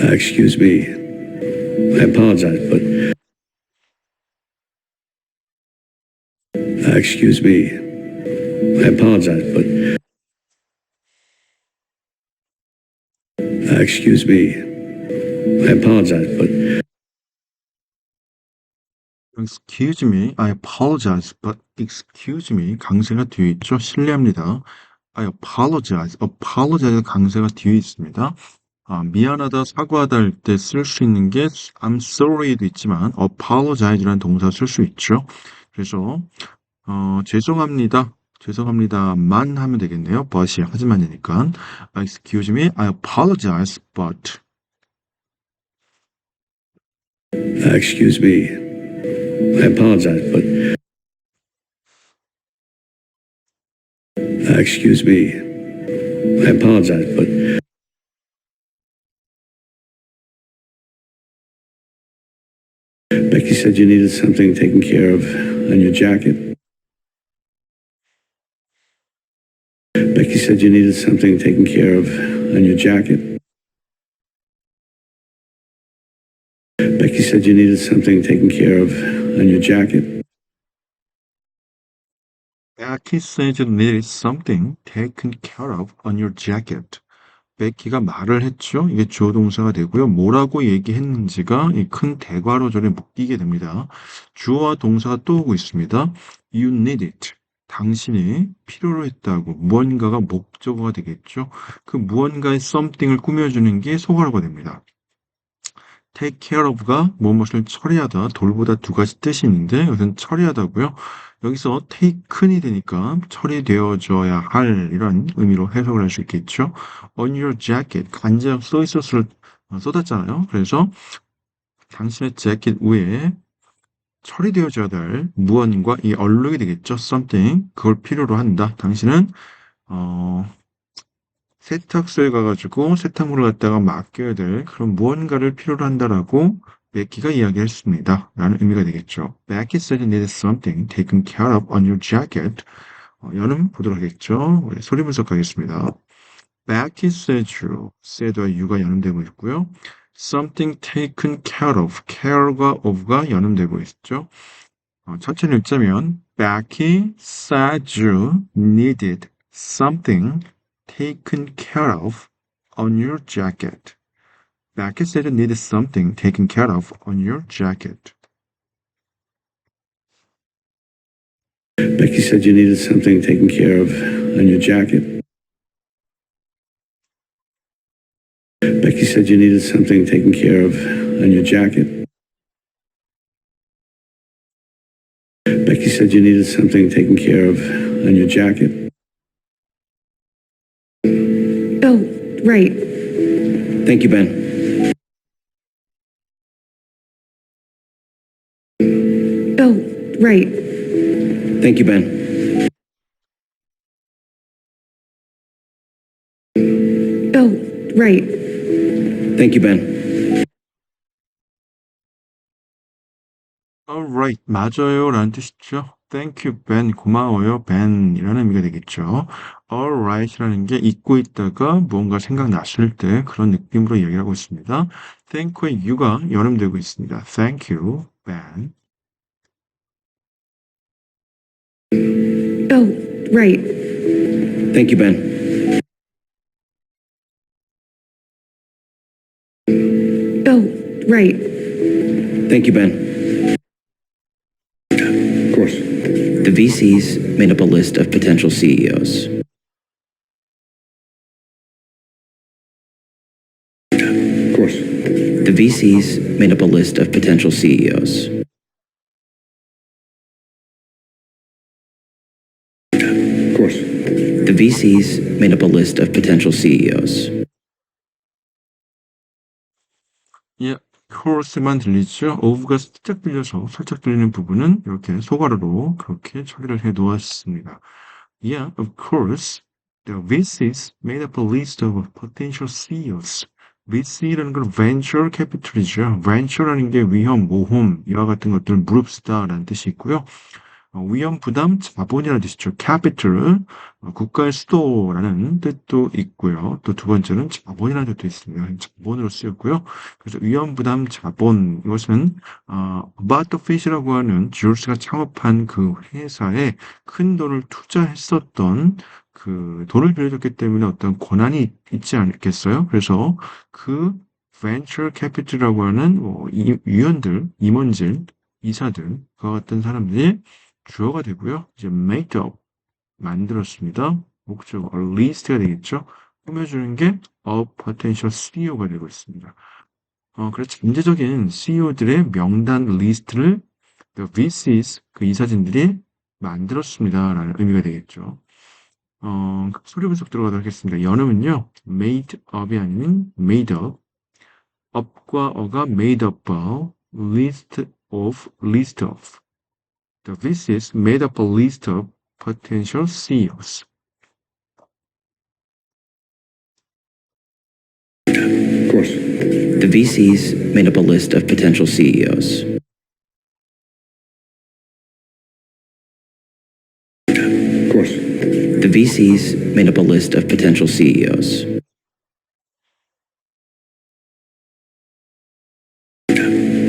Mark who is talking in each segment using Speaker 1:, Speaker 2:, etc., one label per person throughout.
Speaker 1: Uh, excuse me. I apologize, but. Uh, excuse me. I apologize, but. Uh, excuse me. I apologize, but.
Speaker 2: Excuse me, I apologize, but excuse me, 강세가 뒤에 있죠? 실례합니다. I apologize, apologize 강세가 뒤에 있습니다. 아, 미안하다, 사과하다 할 때 쓸 수 있는 게 I'm sorry도 있지만 apologize라는 동사 쓸 수 있죠. 그래서 어, 죄송합니다. 죄송합니다만 하면 되겠네요. but이 하지만이니까. Excuse me, I apologize, but
Speaker 1: Uh, excuse me. I apologize, but. Uh, excuse me. I apologize, but. Said you needed something taken care of on your jacket. Becky said you needed something taken care of on your jacket. Becky said you needed something taken care of on your jacket.
Speaker 2: Becky said you needed something taken care of on your jacket. 베키가 말을 했죠. 이게 주어 동사가 되고요. 뭐라고 얘기했는지가 이 큰 대괄호 절에 묶이게 됩니다. 주어와 동사가 또 오고 있습니다. You need it. 당신이 필요로 했다고 무언가가 목적어가 되겠죠. 그 무언가의 something을 꾸며주는 게 소괄호가 됩니다. take care of가 무엇을 처리하다, 돌보다 두 가지 뜻이 있는데 이것은 처리하다고요. 여기서 taken이 되니까 처리되어져야 할 이런 의미로 해석을 할 수 있겠죠. on your jacket 간장 소이 소스를 쏟았잖아요. 그래서 당신의 재킷 위에 처리되어져야 될 무언가 이 얼룩이 되겠죠. something 그걸 필요로 한다. 당신은 어, 세탁소에 가가지고 세탁물을 갖다가 맡겨야 될 그런 무언가를 필요로 한다라고 베키가 이야기했습니다. 라는 의미가 되겠죠. Becky said you needed something taken care of on your jacket. 어, 여는 보도록 하겠죠. 우리 소리 분석하겠습니다. Becky said you, said와 you가 연음되고 있고요. something taken care of, care과 of가 연음되고 있죠. 어, 천천히 읽자면 Becky said you needed something taken care of on your jacket. Becky said you needed something taken care of on your jacket.
Speaker 1: Becky said you needed something taken care of on your jacket. Becky said you needed something taken care of on your jacket. Becky said you needed something taken care of on your jacket.
Speaker 3: Oh, right.
Speaker 1: Thank you, Ben.
Speaker 3: Right.
Speaker 1: Thank you, Ben.
Speaker 3: Oh, right.
Speaker 1: Thank you, Ben.
Speaker 2: Alright, 맞아요 라는 뜻이죠. Thank you, Ben. 고마워요, Ben. 이라는 의미가 되겠죠. Alright 라는 게 잊고 있다가 무언가 생각나실 때 그런 느낌으로 이야기를 하고 있습니다. Thank의 you가 연음되고 있습니다. Thank you, Ben.
Speaker 3: Oh, right.
Speaker 1: Thank you, Ben.
Speaker 3: Oh, right.
Speaker 1: Thank you, Ben. Of course.
Speaker 4: The VCs made up a list of potential CEOs.
Speaker 1: Of course.
Speaker 4: The VCs made up a list of potential CEOs. The VCs made up a list of potential CEOs.
Speaker 2: 예, course만 들리죠. of가 살짝 들려서 살짝 들리는 부분은 이렇게 소괄호로 그렇게 처리를 해 놓았습니다. Yeah, of course. The VCs made up a list of potential CEOs. VC라는 건 venture capital이죠. venture라는 게 위험, 모험, 이와 같은 것들을 무릅쓰다라는 뜻이 있고요. 어, 위험 부담 자본이라는 뜻이죠. capital 어, 국가의 수도라는 뜻도 있고요. 또 두 번째는 자본이라는 뜻도 있습니다. 자본으로 쓰였고요. 그래서 위험 부담 자본 이것은 어, fish라고 하는 줄스가 창업한 그 회사에 큰 돈을 투자했었던 그 돈을 빌려줬기 때문에 어떤 권한이 있지 않겠어요? 그래서 그 venture capital이라고 하는 뭐 이- 위원들, 임원질, 이사들, 그와 같은 사람들이 주어가 되고요. 이제 made up, 만들었습니다. 목적, list가 되겠죠. 꾸며주는 게 a potential CEO가 되고 있습니다. 어, 그래서 잠재적인 CEO들의 명단 리스트를 the VCs, 그 이사진들이 만들었습니다. 라는 의미가 되겠죠. 어, 소리 분석 들어가도록 하겠습니다. 연음은요, made up이 아닌 made up. up과 어가 made up list of, list of. The VCs made up a list of potential CEOs.
Speaker 1: Of course.
Speaker 4: The VCs made up a list of potential CEOs.
Speaker 1: Of course.
Speaker 4: The VCs made up a list of potential CEOs.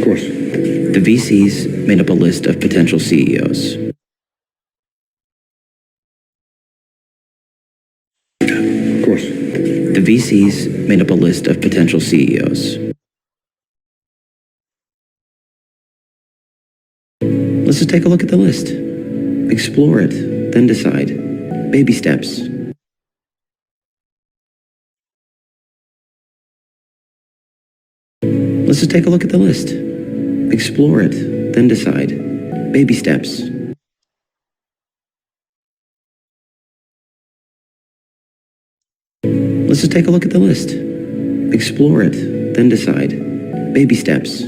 Speaker 1: Course.
Speaker 4: The VCs made up a list of potential CEOs.
Speaker 1: Of course.
Speaker 4: The VCs made up a list of potential CEOs. Let's just take a look at the list. Explore it, then decide. Baby steps. Let's just take a look at the list. Explore it, then decide. Baby steps. Let's just take a look at the list. Explore it, then decide. Baby steps.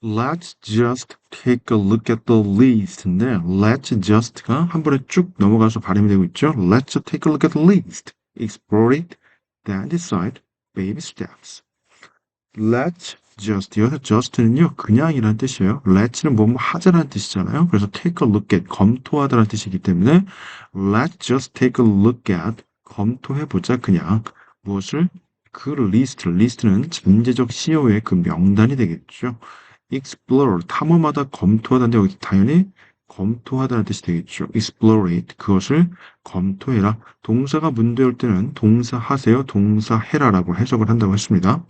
Speaker 2: Let's just take a look at the list인데 let's just가 한 번에 쭉 넘어가서 발음이 되고 있죠. Let's just take a look at the list. Explore it, then decide. Baby steps. Let's just 여기서 just는요 그냥이라는 뜻이에요. Let's는 뭐뭐 하자라는 뜻이잖아요. 그래서 take a look at 검토하다라는 뜻이기 때문에 Let's just take a look at 검토해보자 그냥 무엇을 그 리스트, 리스트는 잠재적 CEO의 그 명단이 되겠죠. explore, 탐험하다, 검토하다인데 여기 당연히 검토하다는 뜻이 되겠죠. explore it, 그것을 검토해라. 동사가 문제올 때는 동사하세요, 동사해라라고 해석을 한다고 했습니다.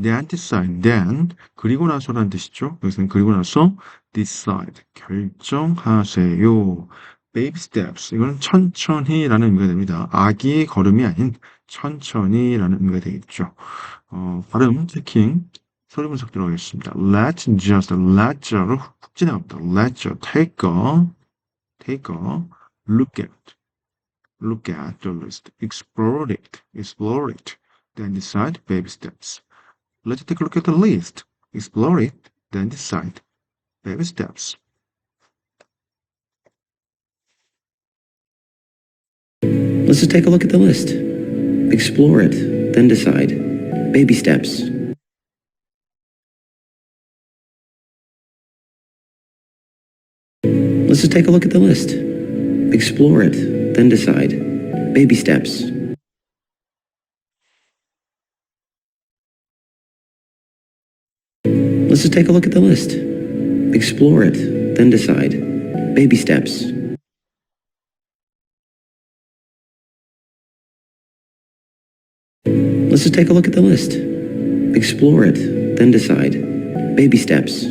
Speaker 2: Decide, then 그리고 나서라는 뜻이죠. 여기서는 그리고 나서 decide, 결정하세요. baby steps, 이거는 천천히라는 의미가 됩니다. 아기의 걸음이 아닌 천천히라는 의미가 되겠죠. 어, 발음 체킹 소리 분석 들어가겠습니다. Let's just, let's로 훅 지나갑니다. Let's just take a, take a look at, look at the list. Explore it, explore it. Then decide baby steps. Let's take a look at the list. Explore it, then decide baby steps.
Speaker 4: Let's just take a look at the list. Explore it, then decide. Baby steps. Let's just take a look at the list. Explore it, then decide. Baby steps. Let's just take a look at the list. Explore it, then decide. Baby steps. Let's just take a look at the list. Explore it, then decide. Baby steps.